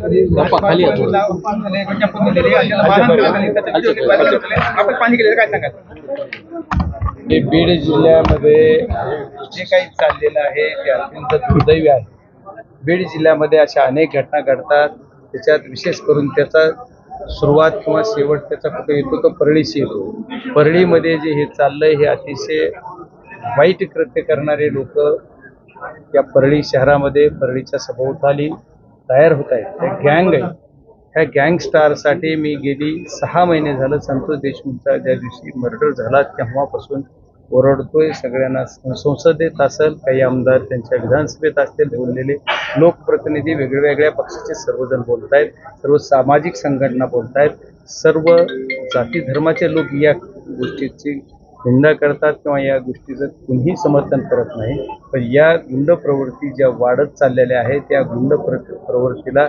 आपण पाणी काय सांगाल हे बीड जिल्ह्यामध्ये जे काही चाललेलं आहे ते अत्यंत दुर्दैवी आहे. बीड जिल्ह्यामध्ये अशा अनेक घटना घडतात. त्याच्यात विशेष करून त्याचा सुरुवात किंवा शेवट त्याचा कुठे येतो तो परळीशी येतो. परळीमध्ये जे हे चाललंय हे अतिशय वाईट कृत्य करणारे लोक या परळी शहरामध्ये परळीच्या सभोवताली तयार होत आहेत त्या गँग आहेत ह्या गँगस्टारसाठी मी गेली सहा महिने झालं संतोष देशमुखचा ज्या दिवशी मर्डर झाला तेव्हापासून ओरडतोय. सगळ्यांना संसदेत असेल काही आमदार त्यांच्या विधानसभेत असतील बोललेले लोकप्रतिनिधी वेगळ्या वेगळ्या पक्षाचे सर्वजण बोलत आहेत सर्व सामाजिक संघटना बोलत आहेत सर्व जाती धर्माचे लोक या गोष्टीची निंदा करतात किंवा या गोष्टीचं कुणीही समर्थन करत नाही पण या गुंड प्रवृत्ती ज्या वाढत चाललेल्या आहेत त्या गुंड प्र प्रवृत्तीला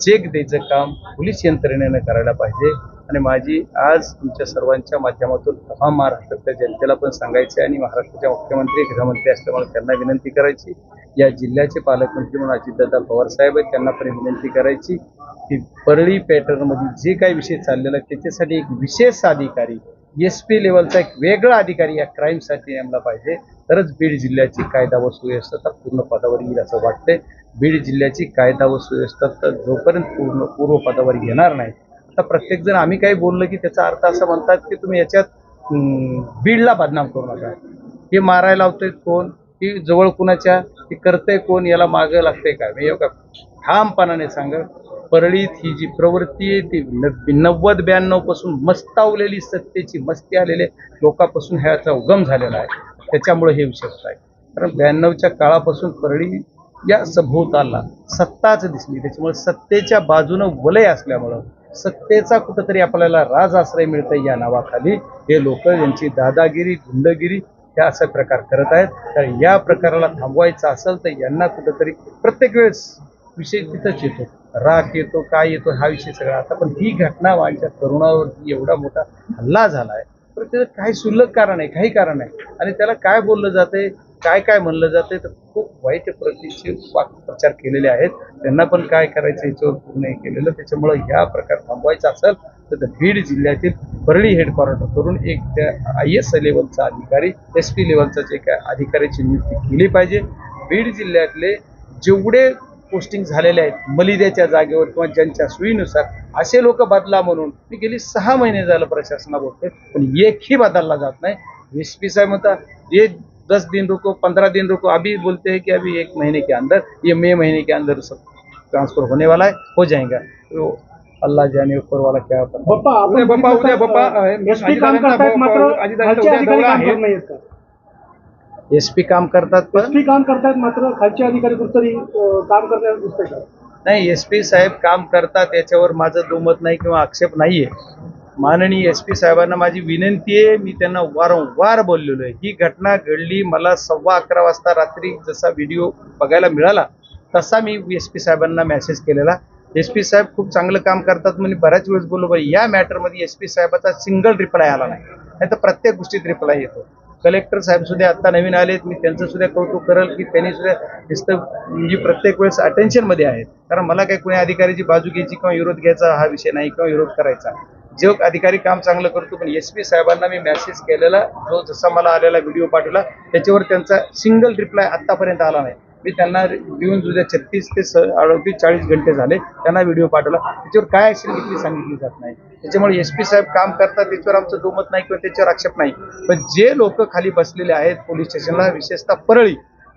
चेक द्यायचं काम पोलीस यंत्रणेनं करायला पाहिजे. आणि माझी आज तुमच्या सर्वांच्या माध्यमातून हा महाराष्ट्रातल्या जनतेला पण सांगायचे आणि महाराष्ट्राच्या मुख्यमंत्री गृहमंत्री असल्यामुळे त्यांना विनंती करायची. या जिल्ह्याचे पालकमंत्री म्हणून अजितदादा पवार साहेब आहेत त्यांना पण विनंती करायची की परळी पॅटर्नमध्ये जे काही विषय चाललेला त्याच्यासाठी एक विशेष अधिकारी एस पी लेवलचा एक वेगळा अधिकारी या क्राईमसाठी नेमला पाहिजे. तरच बीड जिल्ह्याची कायदा व सुव्यवस्था पूर्ण पदावर येईल असं वाटतंय. बीड जिल्ह्याची कायदा व सुव्यवस्था तर जोपर्यंत पूर्ण पूर्व पदावर येणार नाही. आता प्रत्येकजण आम्ही काही बोललं की त्याचा अर्थ असं म्हणतात की तुम्ही याच्यात बीडला बदनाम करू नका. हे मारायला लावतोय कोण? ही जवळ कुणाच्या? ती करतंय कोण? याला मागं लागतंय काय? म्हणजे मी एवढं ठामपणाने सांगा. परळीत ही जी प्रवृत्ती आहे ती नव्वद ब्याण्णवपासून मस्तावलेली सत्तेची मस्ती आलेले लोकांपासून ह्याचा उगम झालेला आहे. त्याच्यामुळे हे विषय आहे. कारण ब्याण्णवच्या काळापासून परळी या सभोवताला सत्ताच दिसली. त्याच्यामुळे सत्तेच्या बाजूनं वलय असल्यामुळं सत्तेचा कुठंतरी आपल्याला राज आश्रय मिळतं या नावाखाली हे लोक यांची दादागिरी गुंडगिरी ह्या असा प्रकार करत आहेत. तर या प्रकाराला थांबवायचं असेल तर यांना कुठंतरी प्रत्येक वेळेस विषय तिथंच येतो. राग येतो काय येतो हा विषय सगळा. आता पण ही घटना माझ्या तरुणावरती एवढा मोठा हल्ला झाला आहे तर त्याचं काही सुलभ कारण आहे काही कारण आहे. आणि त्याला काय बोललं जातंय काय काय म्हणलं जातंय तर खूप वाईट प्रतीचे वाक्प्रचार केलेले आहेत. त्यांना पण काय करायचं याच्यावर पूर्ण केलेलं. त्याच्यामुळं ह्या प्रकार थांबवायचा असेल तर बीड जिल्ह्यातील परळी हेडक्वार्टर करून एक त्या आय एस लेवलचा अधिकारी एस पी लेवलचा जे काय अधिकाऱ्याची नियुक्ती केली पाहिजे. बीड जिल्ह्यातले जेवढे पोस्टिंग झालेले आहेत. मलिद्याच्या जागेवर किंवा ज्यांच्या सोयीनुसार असे लोक बदला म्हणून मी गेली सहा महिने झालं प्रशासना बोलतोय पण एकही बदलला जात नाही. एस पी साहेब म्हणतात ये दस दिन रुको पंद्रह दिन रुको अभी बोलते हैं कि अभी एक महीने के अंदर ये मई महीने के अंदर सब ट्रांसफर होने वाला है हो जाएगा. तो अल्लाह जाने ऊपर वाला क्या बाप्पा उद्या बाप्पा, उद्या बाप्पा, एस पी काम करतात पण पी काम करतायत मात्र खालचे अधिकारी कुठतरी अं, काम करताना दिसतंय का? नाही एस पी साहेब काम करतात याच्यावर माझं दुमत नाही किंवा आक्षेप नाहीये. माननीय एस पी साहेबांना माझी विनंती आहे मी त्यांना वारंवार बोललेलो आहे. ही घटना घडली मला सव्वा अकरा वाजता रात्री जसा व्हिडिओ बघायला मिळाला तसा मी एस पी साहेबांना मेसेज केलेला. एस पी साहेब खूप चांगलं काम करतात म्हणजे बऱ्याच वेळेस बोललो बरं या मॅटरमध्ये एस पी साहेबाचा सिंगल रिप्लाय आला नाही. नाही तर प्रत्येक गोष्टीत रिप्लाय येतो. कलेक्टर साहेब सुद्धा आता नवीन आलेत. मी त्यांचं सुद्धा कौतुक करेल की त्यांनी सुद्धा नुसतं म्हणजे प्रत्येक वेळेस अटेन्शनमध्ये आहेत. कारण मला काही कुणी अधिकाऱ्याची बाजू घ्यायची किंवा विरोध घ्यायचा हा विषय नाही किंवा विरोध करायचा. जो अधिकारी काम चांगलं करतो पण एस पी साहेबांना मी मेसेज केलेला जो जसा मला आलेला व्हिडिओ पाठवला त्याच्यावर त्यांचा सिंगल रिप्लाय आत्तापर्यंत आला नाही. मी त्यांना देऊन जुद्या छत्तीस ते स अडतीस चाळीस घंटे झाले त्यांना व्हिडिओ पाठवला. त्याच्यावर काय असेल घेतली सांगितली जात नाही. त्याच्यामुळे एस पी साहेब काम करतात त्याच्यावर आमचं दुमत नाही किंवा त्याच्यावर आक्षेप नाही. पण जे लोक खाली बसलेले आहेत पोलीस स्टेशनला विशेषतः परळी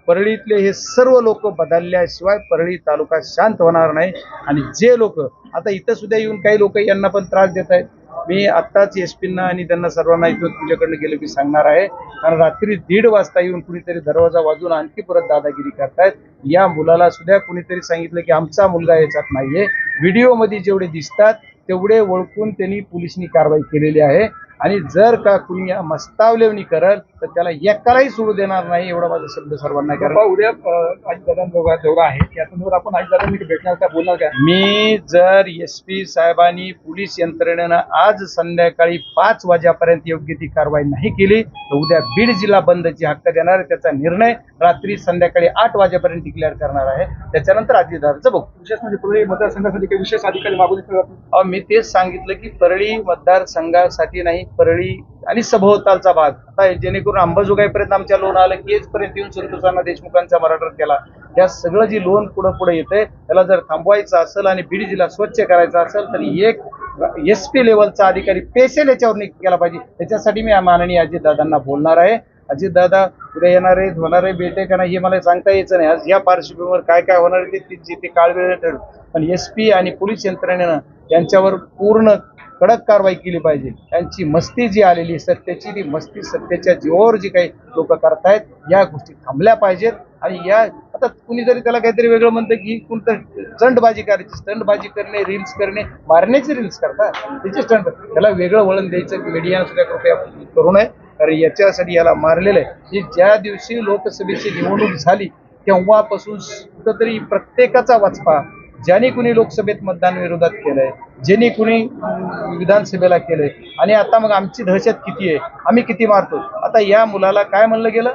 परळीतले हे सर्व लोक बदलल्याशिवाय परळी तालुका शांत होणार नाही. आणि जे लोक आता इथं सुद्धा येऊन काही लोक यांना पण त्रास देत आहेत. मी आत्ताच एस पींना आणि त्यांना सर्वांना इथून तुझ्याकडनं गेलो मी सांगणार आहे. कारण रात्री दीड वाजता येऊन कुणीतरी दरवाजा वाजून आणखी परत दादागिरी करतायत. या मुलाला सुद्धा कुणीतरी सांगितलं की आमचा मुलगा याच्यात नाहीये. व्हिडिओमध्ये जेवढे दिसतात तेवढे ओळखून त्यांनी पोलिसनी कारवाई केलेली आहे. आणि जर का कुणी या मस्तावलेवणी करत तर त्याला एकालाही सोडू देणार नाही एवढा माझा शब्द सर्वांना बाप्पा उद्या अजितदादांचा दौरा आहे त्या संदर्भात आपण अजितदादांनी भेटणार का बोलणार का? मी जर एस पी साहेबांनी पोलीस यंत्रणेनं आज संध्याकाळी पाच वाजेपर्यंत योग्य ती कारवाई नाही केली तर उद्या बीड जिल्हा बंदची हक्क देणार आहे. त्याचा निर्णय रात्री संध्याकाळी आठ वाजेपर्यंत डिक्लेअर करणार आहे. त्याच्यानंतर अजितदादांचं बघू. विशेष म्हणजे परळी मतदारसंघासाठी काही विशेष अधिकारी अहो, मी तेच सांगितलं की परळी मतदारसंघासाठी नाही परळी आणि सभोवतालचा भाग. आता जेणेकरून अंबाजोगाईपर्यंत आमच्या लोन आलं की येऊन संतोषांना देशमुखांचा मराठा केला. या सगळं जी लोन पुढं पुढे येते त्याला जर थांबवायचं असेल आणि बीड जिल्हा स्वच्छ करायचा असेल तर एक एस पी लेवलचा अधिकारी पेशल याच्यावर नियुक्त केला पाहिजे. त्याच्यासाठी मी माननीय अजितदादांना बोलणार आहे. अजितदादा उद्या येणार आहे होणार आहे भेटे का नाही हे मला सांगता यायचं नाही. आज या पार्श्वभूमीवर काय काय होणार ते- जे ते काळ वेळ ठरेल पण एस पी आणि पोलीस यंत्रणेनं यांच्यावर पूर्ण कडक कारवाई केली पाहिजे. त्यांची मस्ती जी आलेली सत्तेची सत्याची ती मस्ती सत्याच्या जीवावर जी काही लोक करतायत या गोष्टी थांबल्या पाहिजेत. आणि या आता कुणी जरी त्याला काहीतरी वेगळं म्हणतं की कोणतं स्टंटबाजी करायची स्टंटबाजी करणे रील्स करणे मारण्याचे रील्स करतात. त्याचे स्टंट त्याला वेगळं वळण द्यायचं मीडियानं सुद्धा कृपया करू नये. कारण याच्यासाठी याला मारलेलं आहे. की ज्या दिवशी लोकसभेची निवडणूक झाली तेव्हापासून कुठंतरी प्रत्येकाचा वाचपा ज्याने कुणी लोकसभेत मतदान विरोधात केलंय ज्यांनी कुणी विधानसभेला केलंय आणि आता मग आमची दहशत किती आहे आम्ही किती मारतो? आता या मुलाला काय म्हणलं गेलं?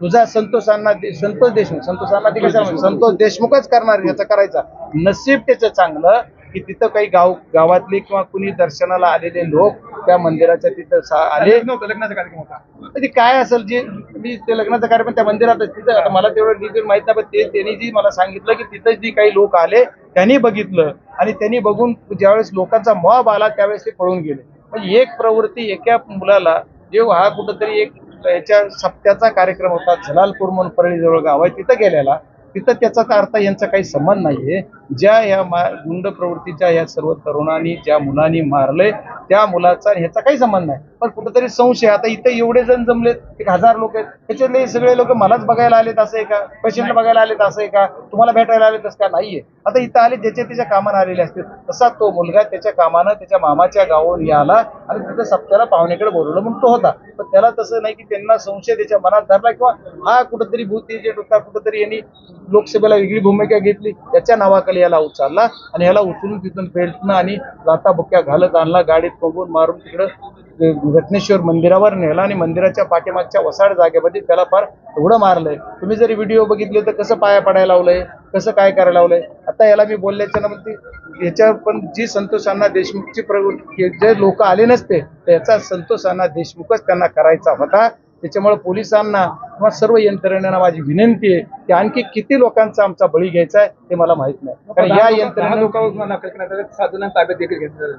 तुझा संतोष अण्णा दे- संतोष देशमुख संतोष अण्णा ते कशा संतोष देशमुखच करणार याचा करायचा. नसीब त्याचं चांगलं की तिथं काही गाव गावातले किंवा कुणी दर्शनाला आलेले लोक त्या मंदिराच्या तिथं आले. लग्नाचा कार्यक्रम होता. ते काय असेल जे मी ते लग्नाचं कार्यक्रम त्या मंदिरात तिथं. आता मला तेवढं डिटेल माहीत नाही पण ते त्यांनी जी मला सांगितलं की तिथं जी काही लोक आले त्यांनी बघितलं. आणि त्यांनी बघून ज्यावेळेस लोकांचा मॉब आला त्यावेळेस ते पळून गेले. म्हणजे एक प्रवृत्ती एका मुलाला जेव्हा हा कुठंतरी एक याच्या सप्त्याचा कार्यक्रम होता झलालपूर म्हणून परळीजवळ गाव आहे तिथं गेलेला. तिथं त्याचा तर अर्थ यांचा काही संबंध नाहीये. ज्या या मा गुंड प्रवृत्तीच्या या सर्व तरुणांनी ज्या मुलांनी मारलंय त्या मुलाचा आणि ह्याचा काही संबंध नाही. पण कुठेतरी संशय आता इथं एवढे जण जमलेत एक हजार लोक आहेत. त्याच्यातले सगळे लोक मलाच बघायला आलेत असं आहे का? पेशंटला बघायला आलेत असं आहे का? तुम्हाला भेटायला आलेत असं का? नाहीये. आता इथं आले ज्याच्या त्याच्या कामानं आलेले असतील. तसा तो मुलगा त्याच्या कामानं त्याच्या मामाच्या गावावर आला आणि तिथं सप्त्याला पाहुण्याकडे बोलवलं म्हणून तो होता. पण त्याला तसं नाही की त्यांना संशय त्याच्या मनात धरला किंवा हा कुठंतरी भूत एजंट होता कुठंतरी यांनी लोकसभेला वेगळी भूमिका घेतली त्याच्या नावाखाली याला उचलला आणि याला उचलून तिथून फेटणं आणि लाता बुक्क्या घालत आणला गाडीत कोंबून मारून तिकडं घटनेश्वर मंदिरावर नेला आणि मंदिराच्या पाठीमागच्या वसाड जागेमध्ये त्याला फार एवढं मारलंय. तुम्ही जरी व्हिडिओ बघितले तर कसं पाया पडायला लावलंय कसं काय करायला लावलंय? आता याला मी बोलल्याच्या नंतर याच्यावर पण जी संतोष अण्णा देशमुखची प्रवृत्ती जे लोक आले नसते तर याचा संतोष अण्णा देशमुखच त्यांना करायचा होता. त्याच्यामुळे पोलिसांना किंवा सर्व यंत्रणेला माझी विनंती आहे की आणखी किती लोकांचा आमचा बळी घ्यायचा आहे ते मला माहीत नाही. कारण या यंत्रणा जणांना ताब्यात देखील घेतलं.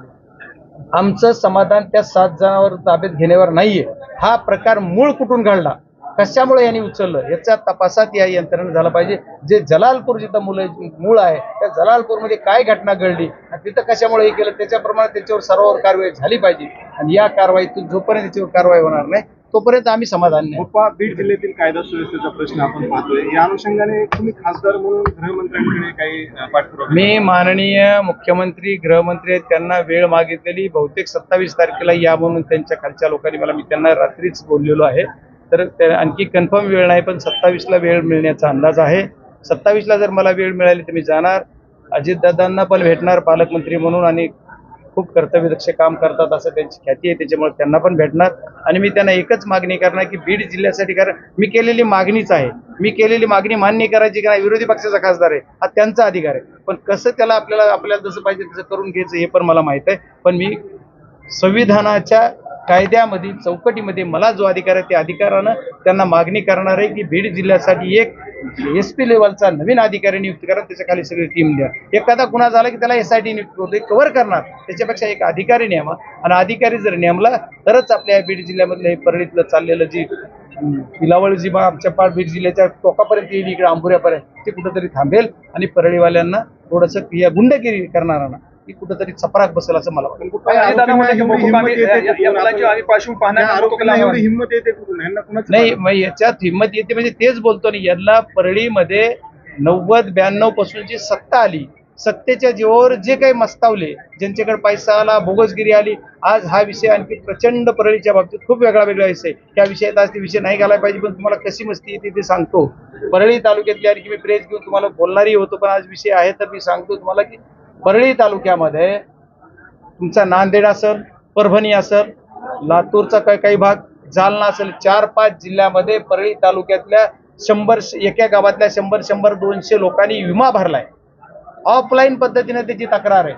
आमचं समाधान त्या सात जणांवर ताब्यात घेण्यावर नाहीये. हा प्रकार मूळ कुठून घडला? कशामुळे यांनी उचललं? याच्या तपासात या यंत्रणा झाला पाहिजे. जे जलालपूर जिथं मुलं मूळ आहे त्या जलालपूरमध्ये काय घटना घडली आणि तिथं कशामुळे हे केलं? त्याच्याप्रमाणे त्याच्यावर सर्वावर कारवाई झाली पाहिजे. आणि या कारवाईतून जोपर्यंत त्याच्यावर कारवाई होणार नाही तोपर्यंत आम्ही समाधान नाही पप्पा बीड जिल्ह्यातील कायदा सुव्यवस्थेचा प्रश्न आपण पाहतोय. या अनुषंगाने तुम्ही खासदार म्हणून गृहमंत्र्यांकडे काही पाठपुरावा मी माननीय मुख्यमंत्री गृहमंत्री आहेत त्यांना वेळ मागितलेली. बहुतेक सत्तावीस तारखेला या म्हणून त्यांच्या खालच्या लोकांनी मला मी त्यांना रात्रीच बोललेलो आहे. तर आणखी कन्फर्म वेळ नाही पण सत्तावीसला वेळ मिळण्याचा अंदाज आहे. सत्तावीसला जर मला वेळ मिळाली तर मी जाणार. अजितदादांना पण भेटणार पालकमंत्री म्हणून. आणि खूप कर्तव्यदक्ष काम करतात असं त्यांची ख्याती आहे. त्याच्यामुळे त्यांना पण भेटणार. आणि मी त्यांना एकच मागणी करणार की बीड जिल्ह्यासाठी कारण मी केलेली मागणीच आहे. मी केलेली मागणी मान्य करायची की नाही विरोधी पक्षाचा खासदार आहे. हा त्यांचा अधिकार आहे. पण कसं त्याला आपल्याला आपल्याला जसं पाहिजे तसं करून घ्यायचं हे पण मला माहीत आहे. पण मी संविधानाच्या कायद्यामध्ये चौकटीमध्ये मला जो अधिकार आहे त्या अधिकारानं त्यांना मागणी करणार आहे की बीड जिल्ह्यासाठी एक एस पी लेवलचा नवीन अधिकारी नियुक्त करा त्याच्याखाली सगळी टीम द्या. एखादा गुन्हा झाला की त्याला एस आय टी नियुक्त होते कव्हर करणार. त्याच्यापेक्षा एक अधिकारी नेमा आणि अधिकारी जर नेमला तरच आपल्या बीड जिल्ह्यामधलं हे परळीतलं चाललेलं जी पिलावळ जी आमच्या पाठ बीड जिल्ह्याच्या टोकापर्यंत येईल इकडे आंबुऱ्यापर्यंत ते कुठंतरी थांबेल आणि परळीवाल्यांना थोडंसं या गुंडगिरी करणारांना ती कुठंतरी चपराक बसेल असं मला वाटतं. की नाही मग याच्यात हिंमत येते म्हणजे तेच बोलतो ना यांना परळीमध्ये नव्वद ब्याण्णवपासून जी सत्ता आली. सत्तेच्या जीवावर जे काही मस्तावले ज्यांच्याकडे पैसा आला बोगसगिरी आली आज हा विषय आणखी प्रचंड परळीच्या बाबतीत खूप वेगळा वेगळा विषय आहे. त्या विषयात आज ते विषय नाही घालायला पाहिजे पण तुम्हाला कशी मस्ती येते ते सांगतो. परळी तालुक्यातली आणखी मी प्रेस घेऊन तुम्हाला बोलणारही होतो पण आज विषय आहे तर मी सांगतो तुम्हाला की परळी तालुक्यामध्ये तुमचा नांदेड असेल परभणी असेल लातूरचा काही काही भाग जालना असेल चार पाच जिल्ह्यामध्ये परळी तालुक्यातल्या शंभर एका गावातल्या शंभर शंभर दोनशे लोकांनी विमा भरलाय. ऑफलाईन पद्धतीने त्याची तक्रार आहे.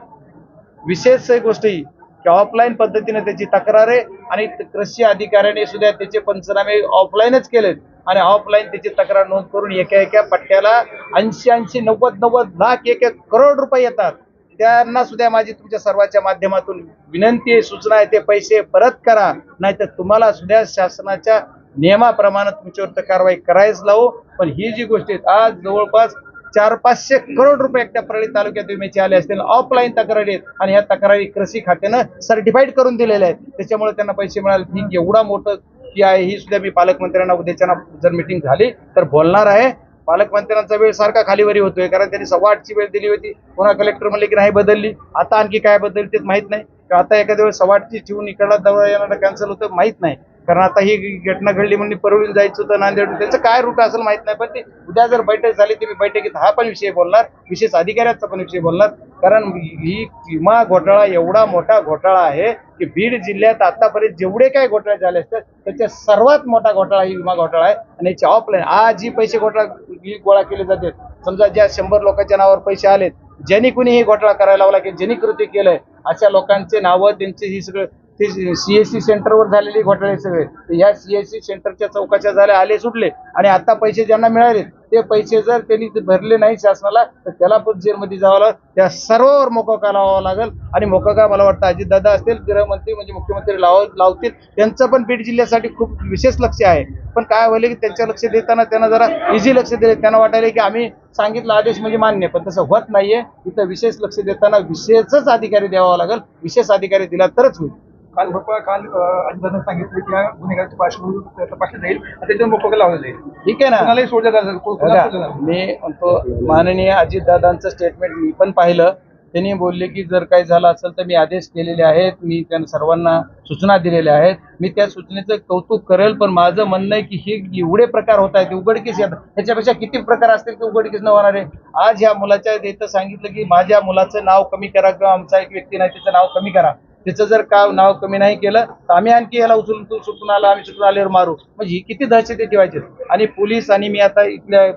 विशेष गोष्टी गोष्ट ही की ऑफलाईन पद्धतीने त्याची तक्रार आहे आणि कृषी अधिकाऱ्याने सुद्धा त्याचे पंचनामे ऑफलाईनच केलेत आणि ऑफलाईन त्याची तक्रार नोंद करून एका एका पट्ट्याला ऐंशी ऐंशी नव्वद नव्वद लाख एक एक करोड रुपये येतात. त्यांना सुद्धा माझी तुमच्या सर्वांच्या माध्यमातून विनंती आहे सूचना आहे ते पैसे परत करा. नाहीतर तुम्हाला सुद्धा शासनाच्या नियमाप्रमाणे तुमच्यावर तर कारवाई करायच लावू. पण ही जी गोष्ट आहे आज जवळपास चार पाचशे करोड रुपये एकट्या परळी तालुक्यात विम्याचे आले असतील ऑफलाईन तक्रारी आहेत. आणि ह्या तक्रारी कृषी खात्यानं सर्टिफाईड करून दिलेल्या आहेत. त्याच्यामुळे त्यांना पैसे मिळाले. ही एवढा मोठं की आहे ही सुद्धा मी पालकमंत्र्यांना उद्याच्या जर मिटिंग झाली तर बोलणार आहे. पालकमंत्र्यांचा वेळ सारखा खालीवरी होतोय कारण त्यांनी सव्वा आठची वेळ दिली होती. पुन्हा कलेक्टर म्हणले की नाही बदलली. आता आणखी काय बदलली तेच माहीत नाही. किंवा आता एखाद्या वेळेस सव्वा आठची ठेवून इकडला दौरा येणार कॅन्सल होतं माहीत नाही. कारण आता ही घटना घडली म्हणून परळून जायचं होतं नांदेड. त्याचं काय रूट असेल माहीत नाही पण ते उद्या जर बैठक झाली तर मी बैठकीत हा पण विषय बोलणार विशेष अधिकाऱ्याचा पण विषय बोलणार. कारण ही विमा घोटाळा एवढा मोठा घोटाळा आहे की बीड जिल्ह्यात आतापर्यंत जेवढे काय घोटाळे झाले असतात त्याच्या सर्वात मोठा घोटाळा ही विमा घोटाळा आहे. आणि याची ऑफलाईन आज जी पैसे घोटाळा ही गोळा केले जाते. समजा ज्या शंभर लोकांच्या नावावर पैसे आलेत ज्यांनी कुणी हे घोटाळा करायला लावला की ज्यांनी कृती केलंय अशा लोकांचे नावं त्यांचे ही सगळं ते सीएससी सेंटरवर झालेले घोटाळे सगळे. ह्या या सीएससी सेंटरच्या चौकाच्या झाल्या आले सुटले आणि आता पैसे ज्यांना मिळाले ते पैसे जर त्यांनी भरले नाही शासनाला तर त्याला पण जेलमध्ये जावं लागेल. त्या सर्वांवर मोकोका लावावा लागेल? आणि मोकोका मला वाटतं अजितदादा असतील गृहमंत्री म्हणजे मुख्यमंत्री लाव लावतील. त्यांचं पण बीड जिल्ह्यासाठी खूप विशेष लक्ष आहे. पण काय होईल की त्यांच्या लक्ष देताना त्यांना जरा इझी लक्ष दिले त्यांना वाटायला की आम्ही सांगितलं आदेश म्हणजे मान्य पण तसं होत नाहीये. इथं विशेष लक्ष देताना विशेषच अधिकारी द्यावा लागेल. विशेष अधिकारी दिला तरच होईल. काल भोपाळ काल अजितदादांनी सांगितलं की या गुन्हेगाराची पार्श्वभूमी तपासली जाईल आणि त्याच्यावर मोकोका लावलं जाईल. ठीक आहे ना? कुणालाही सोडलं कुणाला जाणार? मी म्हणतो माननीय अजितदादांचं स्टेटमेंट मी पण पाहिलं. त्यांनी बोलले की जर काही झालं असेल तर मी आदेश केलेले आहेत. मी त्यांना सर्वांना सूचना दिलेल्या आहेत. मी त्या सूचनेचं कौतुक करेल पण माझं म्हणणं आहे की हे एवढे प्रकार होत आहेत उघडकीस येतात. ह्याच्यापेक्षा किती प्रकार असतील की उघडकीस न होणार? आहे आज ह्या मुलाच्या इथं सांगितलं की माझ्या मुलाचं नाव कमी करा किंवा आमचा एक व्यक्ती नाही त्याचं नाव कमी करा. त्याचं जर का नाव कमी नाही केलं तर आम्ही आणखी याला उचलून तू सुटून आला आम्ही सुटून आल्यावर मारू. म्हणजे ही किती दहशत ठेवायची? आणि पोलीस आणि मी आता इथल्या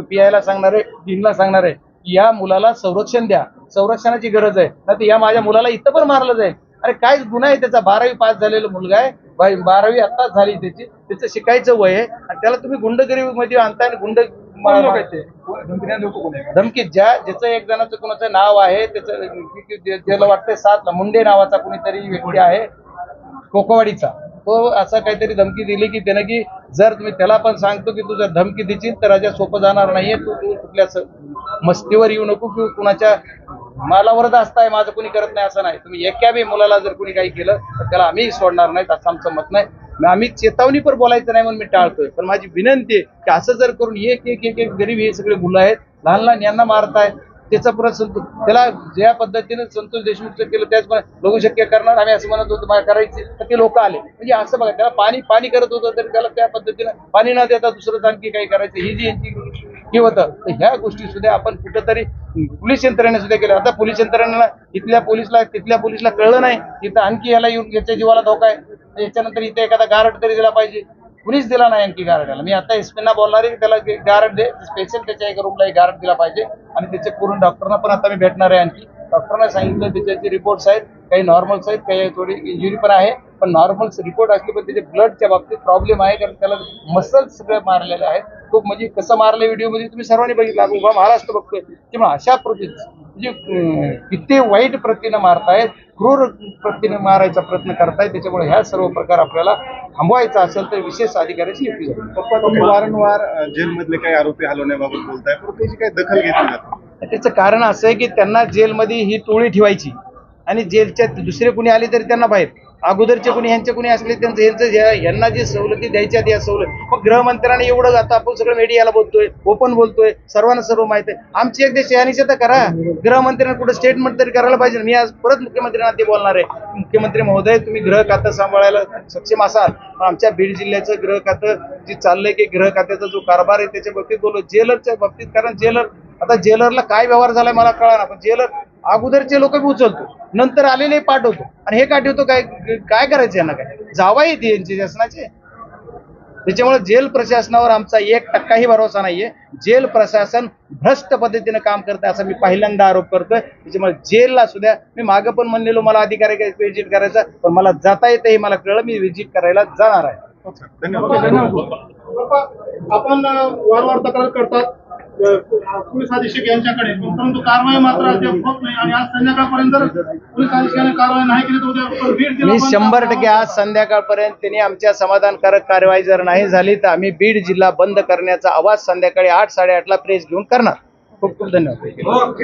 पी आयला सांगणार आहे डीनला सांगणार आहे की या मुलाला संरक्षण द्या संरक्षणाची गरज आहे नाही तर या माझ्या मुलाला इथं पण मारलं जाईल अरे काय गुन्हा आहे त्याचा बारावी पास झालेला मुलगा आहे बाई- बारावी आत्ताच झाली त्याची त्याचं शिकायचं वय आहे आणि त्याला तुम्ही गुंडगिरी मध्ये आणताय आणि गुंड कोण लोक आहेत ते? कोण- धमकी लोक कोण ज्या ज्याचं एक जणाचं कोणाचं नाव आहे त्याचं ज्याला वाटतंय सात मुंडे नावाचा कोणीतरी व्यक्ती आहे कोकवाडीचा. तो असं काहीतरी धमकी दिली की त्यानं की जर तुम्ही त्याला पण सांगतो की तू जर धमकी देशील तर राजा सोपं जाणार नाहीये तू तू कुठल्या मस्तीवर येऊ नको किंवा कुणाच्या मालावर असताय माझं कोणी करत नाही असं नाही. तुम्ही एका बी मुलाला जर कोणी काही केलं तर त्याला आम्ही सोडणार नाही असं आमचं मत नाही. आम्ही चेतावणी पण बोलायचं नाही म्हणून मी टाळतोय. पण माझी विनंती आहे की असं जर करून एक एक एक एक गरीब हे सगळे मुलं आहेत लहान लहान यांना मारताय त्याचा पुरा संतोष त्याला ज्या पद्धतीने संतोष देशमुखचं केलं त्याच बघू शक्य करणार. आम्ही असं म्हणत होतो मला करायचे तर ते लोक आले. म्हणजे असं बघा त्याला पाणी पाणी करत होतं तर त्याला त्या पद्धतीनं पाणी न देता दुसरं आणखी काही करायचं ही जी यांची हे होतं तर ह्या गोष्टी सुद्धा आपण कुठंतरी पोलीस यंत्रणेने सुद्धा केल्या. आता पोलीस यंत्रणेला इथल्या पोलीसला तिथल्या पोलीसला कळलं नाही. इथं आणखी याला येऊन याच्या जीवाला धोका आहे. याच्यानंतर इथे एखादा गारड तरी दिला पाहिजे. कुणीच दिला नाही आणखी गार्डाला मी आता एसपीना बोलणार आहे त्याला गार्ड दे. स्पेशल त्याच्या एका रूमला एक गार्ड दिला पाहिजे. आणि त्याचे पूर्ण डॉक्टरना पण आता मी भेटणार आहे आणखी. डॉक्टरना सांगितलं त्याचे रिपोर्ट्स आहेत. काही नॉर्मल्स आहेत काही थोडी इंजुरी पण आहे. पण नॉर्मल रिपोर्ट असले पण त्याचे ब्लडच्या बाबतीत प्रॉब्लेम आहे कारण त्याला मसल्स सगळे मारलेले आहेत खूप म्हणजे कसं मारलं व्हिडिओमध्ये तुम्ही सर्वांनी बघितलं. उभा महाराष्ट्र बघतोय. किंवा अशा प्रती म्हणजे किती वाईट प्रतीनं मारतायत क्रूर प्रतीनं मारायचा प्रयत्न करतायत. त्याच्यामुळे ह्या सर्व प्रकार आपल्याला थांबवायचा असेल तर विशेष अधिकाऱ्याची युक्ती झाली पप्पा तुम्ही वारंवार जेलमधले काही आरोपी हलवण्याबाबत बोलताय. पण त्याची काही दखल घेतली जात नाही. त्याचं कारण असं आहे की त्यांना जेलमध्ये ही टोळी ठेवायची आणि जेलच्या दुसरे कुणी आले तरी त्यांना बाहेर. अगोदरचे कोणी ह्यांचे कोणी असले त्यांचं यांचं यांना जे सवलती द्यायच्या त्या सवलत. मग गृहमंत्र्यांनी एवढं आता आपण सगळं मीडियाला बोलतोय ओपन बोलतोय सर्वांना सर्व माहिती आहे. आमची एक शहानिशा तर करा. गृहमंत्र्यांना कुठं स्टेटमेंट तरी करायला पाहिजे. मी आज परत मुख्यमंत्र्यांना ते बोलणार आहे. मुख्यमंत्री महोदय तुम्ही गृह खातं सांभाळायला सक्षम असाल. आमच्या बीड जिल्ह्याचं गृह खातं जे चाललंय की गृह खात्याचा जो कारभार आहे त्याच्या बाबतीत बोललो जेलरच्या बाबतीत कारण जेलर आता जेलरला काय व्यवहार झालाय मला कळा ना पण जेलर अगोदरचे लोक बी उचलतो. नंतर आलेले पाठवतो आणि हे काय ठेवतो काय काय करायचं यांना काय? जावा येते यांचे शासनाचे. त्याच्यामुळे जेल प्रशासनावर आमचा एक टक्काही भरोसा नाहीये. जेल प्रशासन भ्रष्ट पद्धतीनं काम करतं असा मी पहिल्यांदा आरोप करतोय. त्याच्यामुळे जेलला सुद्धा मी मागं पण म्हणलेलो मला अधिकारी व्हिजिट करायचा पण मला जाता येतं हे मला कळलं मी व्हिजिट करायला जाणार आहे. धन्यवाद. आपण वारंवार तक्रार करतात. पोलीस अधीक्षक यांच्याकडे. परंतु कारवाई मात्र अद्याप होत नाही आणि आज संध्याकाळपर्यंत जर पोलीस अधीक्षकाने कारवाई नाही केली तर उद्या बीड जिल्हा मी शंभर टक्के आज संध्याकाळपर्यंत त्यांनी आमच्या समाधानकारक कारवाई जर नाही झाली तर आम्ही बीड जिल्हा बंद करण्याचा आवाज संध्याकाळी आठ साडेआठला प्रेस घेऊन करणार. खूप खूप धन्यवाद.